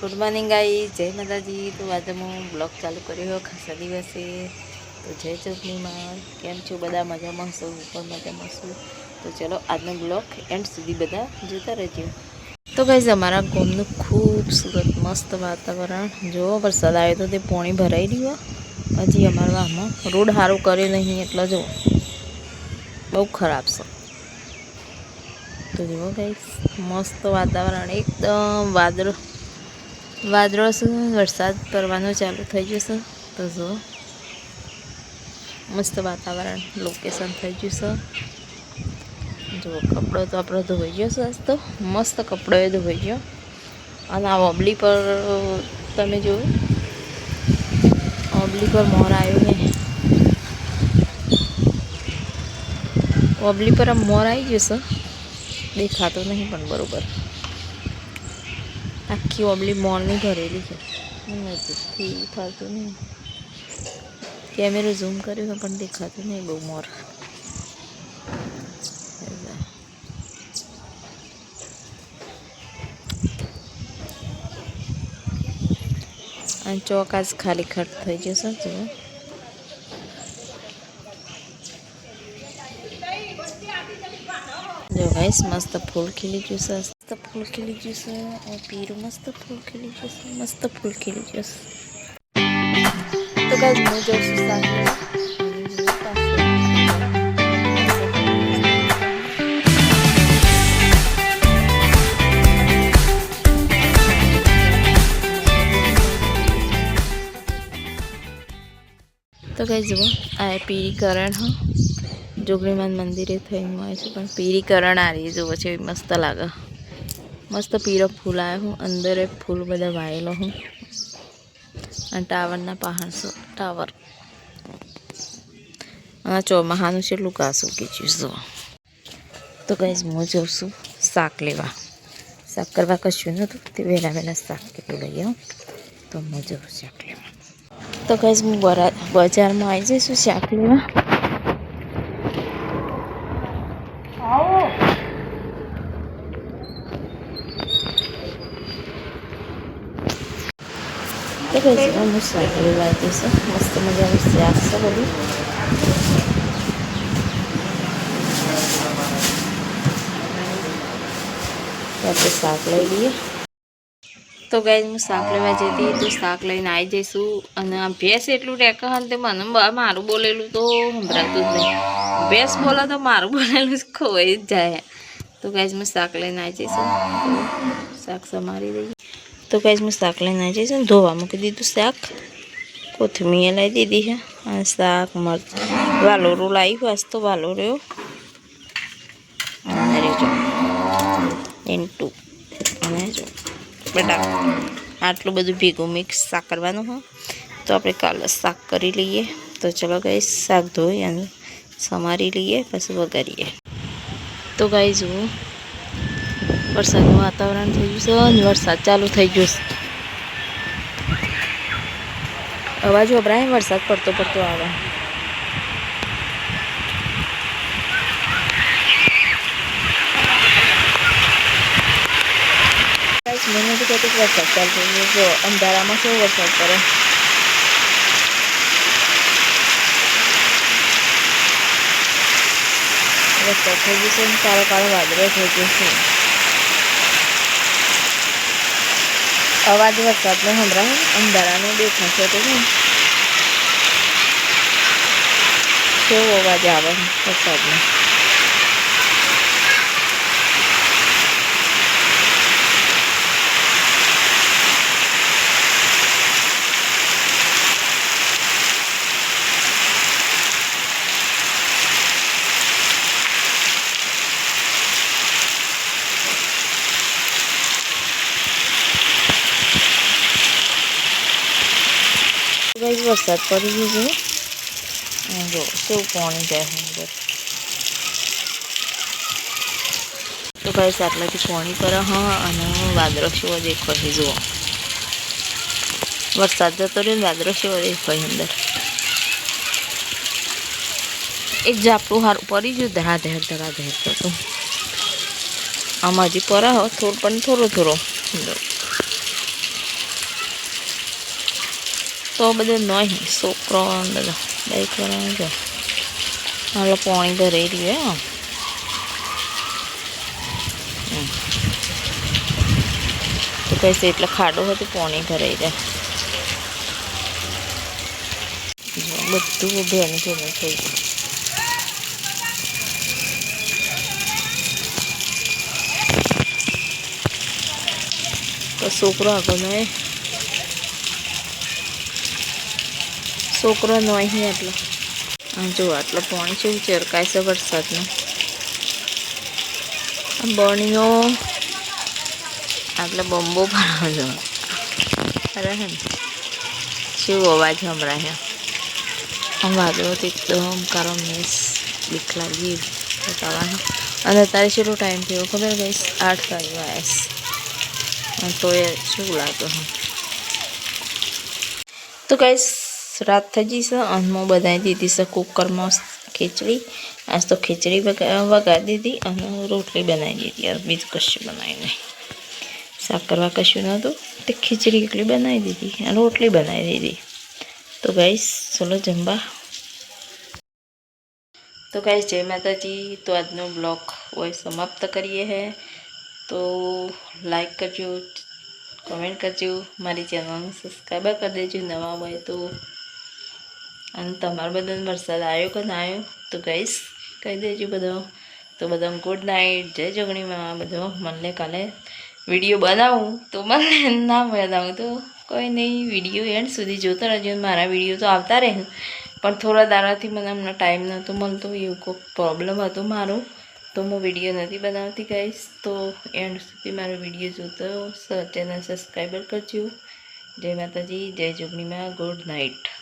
Good morning ગાઈ જય માતાજી તો આજે હું બ્લોગ ચાલુ કર્યો ખાસા દિવસે તો જય ચૂંટણીમાં કેમ છો બધા મજામાં હશો હું પણ મજામાં છું તો ચલો આજનો બ્લોગ એન્ડ સુધી બધા જોતા રહેજો તો ગાઈઝ અમારા ગામનું ખૂબસૂરત મસ્ત વાતાવરણ જો વરસાદ આવ્યો તો તે પોણી ભરાઈ રહ્યું હજી અમારા આમાં રોડ સારો કર્યો નહીં એટલે જો બહુ ખરાબ છે તો જુઓ ગાઈસ મસ્ત વાતાવરણ એકદમ વાદળો વાદળો શું વરસાદ પડવાનું ચાલુ થઈ જશે તો જુઓ મસ્ત વાતાવરણ લોકેશન થઈ ગયું છે. જુઓ કપડો તો આપણો ધોઈ ગયો છે તો. મસ્ત કપડો એ ધોઈ ગયો. અને આ ઓબલી પર, તમે જોયું ઓબલી પર મોર આવ્યો ને. ઓબલી પર મોર આવી ગયો છે. દેખાતો નહીં પણ બરોબર. આખી ઓબલી મોલની ભરેલી છે નજીકથી થતું નહીં કેમેરો ઝૂમ કર્યું છે પણ દેખાતું નહીં બહુ મોર અને ચોક આજ ખાલી ખટ થઈ જશે જુઓ જો ગાઈસ મસ્ત ફૂલ ખીલી ગયું છે મસ્ત ફૂલ ખીલી ગયું છે અને પીરું મસ્ત ફૂલ ખીલી ગયું છે મસ્ત ફૂલ ખીલી ગયું છે તો ગાઈસ હું જાઉં છું સાંજે તો કઈ જુઓ આ પીરીકરણ હા જોગણીમાન મંદિરે થઈને હોય છે પણ પીરીકરણ આ રહી જુઓ છે એવી મસ્ત લાગે મસ્ત પીરો ફૂલ આવ્યો હું અંદર એ ફૂલ બધા વાયેલો હું અને ટાવરના પહાડ છે ટાવર આ ચોમાહાનું છે એટલું ઘાસ ઉગી ગયું જુઓ તો કઈ હું જઉં છું શાક લેવા શાક કરવા કશું નહોતું તે વહેલા વહેલા શાક કેટલું લઈ આવું તો હું જઉં શાક લેવા તો કઈ હું બરા બજારમાં આવી જઈશું શાક લેવા તો કઈ હું શાક લેવા આવી જઈશું મસ્ત મજાનું શાક છે બધું તો આપણે શાક લઈ લઈએ તો ગાઈ હું શાક લેવા જતી તો શાક લઈને આવી જઈશું અને આ ભેંસ એટલું ટેક હન તે મને બ- મારું બોલેલું તો સંભળાતું જ નહીં ભેંસ બોલે તો મારું બોલેલું જ ખોવાઈ જ જાય તો ગાઈઝ હું શાક લઈને આવી જઈશું તો શાક સમારી દઈએ તો ગાઈઝ હું શાક લઈને આવી જઈશું ધોવા મૂકી દીધું શાક કોથમીર લાવી દીધી છે અને શાક મરચ વાલોરું લાવ્યું આજ તો વાલોર્યો અને રેજો ઇન્ટુ અને જો બટાકા આટલું બધું ભેગું મિક્સ શાક કરવાનું હોય તો આપણે કાલે શાક કરી લઈએ તો ચલો ગાઈ શાક ધોઈ અને સમારી લઈએ પછી વઘારીએ તો ગાઈ જુઓ વરસાદનું વાતાવરણ થઈ ગયું છે વરસાદ ચાલુ થઈ ગયો છે. અવાજ વપરાય વરસાદ પડતો પડતો આવે. મને તો કહેતો વરસાદ ચાલુ થઈ ગયો જો અંધારામાં શું વરસાદ પડે? વરસાદ થઈ ગયો છે કાળો કાળો વાદળો થઈ ગયો છે. અવાજ વરસાદનો હમણાં અંધારાનો દેખાશે તો શું કેવો અવાજ આવે વરસાદનો? વરસાદ પડી ગયો છે અને જો કેવું પાણી જાય છે અંદર તો ગાઈઝ આટલાથી પાણી પર હા અને વાદળો શેવો દેખાય છે જુઓ વરસાદ જતો રહ્યો ને વાદળો શેવો દેખાય અંદર એક ઝાપટું હારું પડી ગયું ધરા ધેર ધરા ધેર થતું આમાં હજી પરા હો થોડું પણ થોડો થોડો તો બધા નહીં, છોકરો બધા. બાઈક વાળા જો. હાલો, પાણી ભરાઈ રહ્યું હે. તો કહીશ એટલે ખાડો હતો, પાણી ભરાઈ જાય. બધું ભેણ ભેણ થઈ ગયું. તો છોકરો આગળ એ છોકરો નો અહીં એટલો. જો આટલો પાણી છે, ચરકાય છે વરસાદનો. બણીઓ આટલો બોમ્બો ભરાવો જો અરે હે શું અવાજ સંભળાય આમ વાદળોથી એકદમ કારો મેસ બીક લાગી બતાવવાનો. અને અત્યારે કેટલો ટાઈમ થયો ખબર ગઈશ આઠ વાગ્યો અને તો એ શું લાગતો હું? તો કઈશ રાત થઈ ગઈ છે અને હું બનાવી દીધી છે કુકરમાં ખીચડી આજ તો ખીચડી વગા વગાડી દીધી અને રોટલી બનાવી દીધી યાર બીજું કશું બનાવી નહીં શાક કરવા કશું નહોતું તે ખીચડી એકલી બનાવી દીધી અને રોટલી બનાવી દીધી તો ગાઈશ ચલો જમવા તો ગાઈશ જય માતાજી તો આજનો બ્લોગ હોય સમાપ્ત કરીએ હે તો લાઈક કરજો કમેન્ટ કરજો મારી ચેનલને સબસ્ક્રાઈબર કરી દેજો નવા હોય તો અને તમારા બધાને વરસાદ આવ્યો કે ના આવ્યો? તો ગઈશ કહી દેજો બધો. તો બધા ગુડ નાઇટ જય જોગણીમાં બધો. મને કાલે વીડિયો બનાવું. તો મને ના બનાવું તો કોઈ નહીં વીડિયો એન્ડ સુધી જોતા રહેજો. મારા વીડિયો તો આવતા રહે. પણ થોડા દાડાથી મને હમણાં ટાઈમ નહોતો મળતો, એવું કોઈ પ્રોબ્લેમ હતો મારો. તો હું વીડિયો નથી બનાવતી કહીશ. તો એન્ડ સુધી મારો વીડિયો જોતો ચેનલ સબસ્ક્રાઈબર કરજો. જય માતાજી, જય જોગણીમાં ગુડ નાઇટ